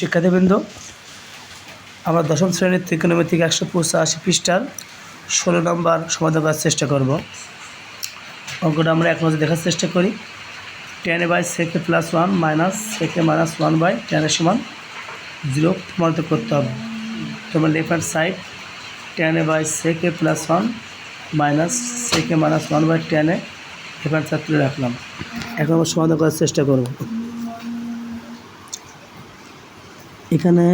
শিক্ষার্থীবৃন্দ, আমরা দশম শ্রেণির ত্রিকোণমিতিক একশো পঁচাশি পৃষ্ঠার ষোলো নম্বর সমাধান করার চেষ্টা করব। অঙ্কটা আমরা এক নজর দেখার চেষ্টা করি। টেন বাই সেকে প্লাস ওয়ান মাইনাস সেকে মাইনাস ওয়ান বাই টেনের সমান জিরো প্রমাণিত করতে হবে। তোমার left hand side tan by সেকে প্লাস ওয়ান মাইনাস সেকে মাইনাস ওয়ান বাই টেনে লেফট হ্যান্ড সাইড তুলে রাখলাম। এখন আমরা সমাধান করার চেষ্টা করব। এখানে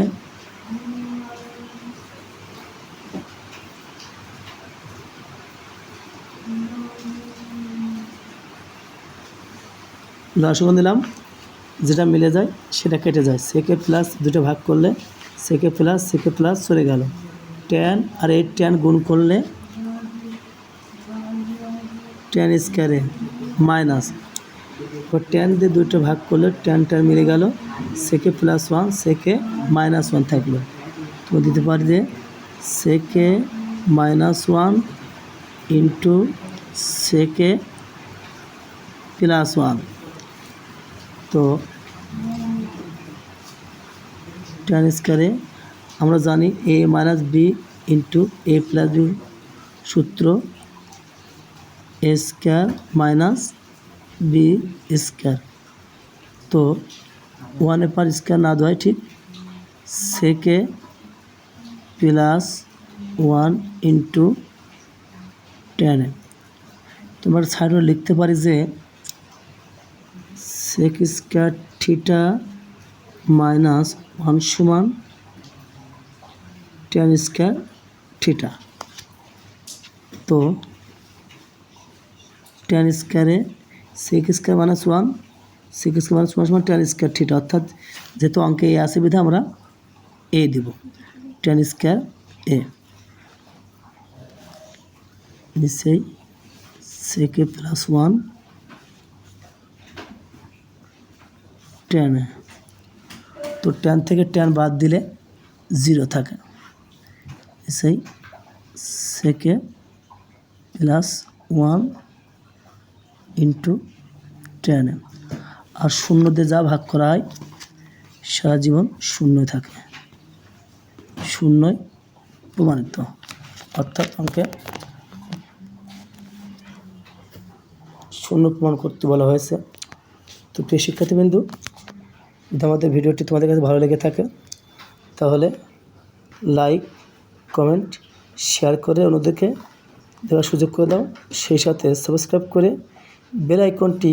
লসগন দিলাম। যেটা মিলে যায়, সেটা কেটে যায়। সেকে প্লাস দুটো ভাগ করলে, সেকে প্লাস সেকে প্লাস চলে গেল। টেন আর এই টেন গুণ করলে টেন স্কোয়ারে মাইনাস ও টেন দিয়ে দুটো ভাগ করলে টেন টেন মিলে গেল সেকে প্লাস ওয়ান সেকে মাইনাস ওয়ান থাকল তো দিতে পারি যে সেকে মাইনাস ওয়ান ইন্টু সেকে প্লাস ওয়ান তো টেন স্কোয়ারে আমরা জানি A minus B into A plus B সূত্র A square minus B square. তো ওয়ানে পার স্কোয়ার না দেওয়াই ঠিক। সেকে প্লাস ওয়ান ইন্টু টেনে তোমার সাইডে লিখতে পারি যে sec square theta minus one সমান টেন স্কোয়ার থিটা। তো টেন স্কোয়ারে sec square minus one sec square minus one সমান টেন স্কোয়ার থিটা, অর্থাৎ যেহেতু অঙ্কে এ আছে বিধে আমরা এ দিব টেন স্কোয়ার এ নিশ্চয়ই সেকে প্লাস ওয়ান টেন তো টেন থেকে টেন বাদ দিলে জিরো থাকে। সেই, সেকে প্লাস ওয়ান ইন্টু টেন। আর শূন্য দিয়ে যা ভাগ করা হয়, সারা জীবন শূন্যই থাকে। শূন্যই প্রমাণিত। অর্থাৎ আমাকে শূন্য প্রমাণ করতে বলা হয়েছে। তো প্রিয় শিক্ষার্থীবৃন্দু, যদি আমাদের ভিডিওটি তোমাদের কাছে ভালো লেগে থাকে, তাহলে লাইক, কমেন্ট, শেয়ার করে অন্যদেরকে দেওয়ার সুযোগ করে দাও। সেই সাথে সাবস্ক্রাইব করে বেল আইকনটি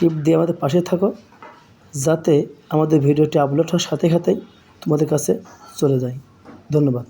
টিপ দিয়ে আমাদের পাশে থাকো, যাতে আমাদের ভিডিওটি আপলোড হওয়ার সাথে সাথেই তোমাদের কাছে চলে যায়। ধন্যবাদ।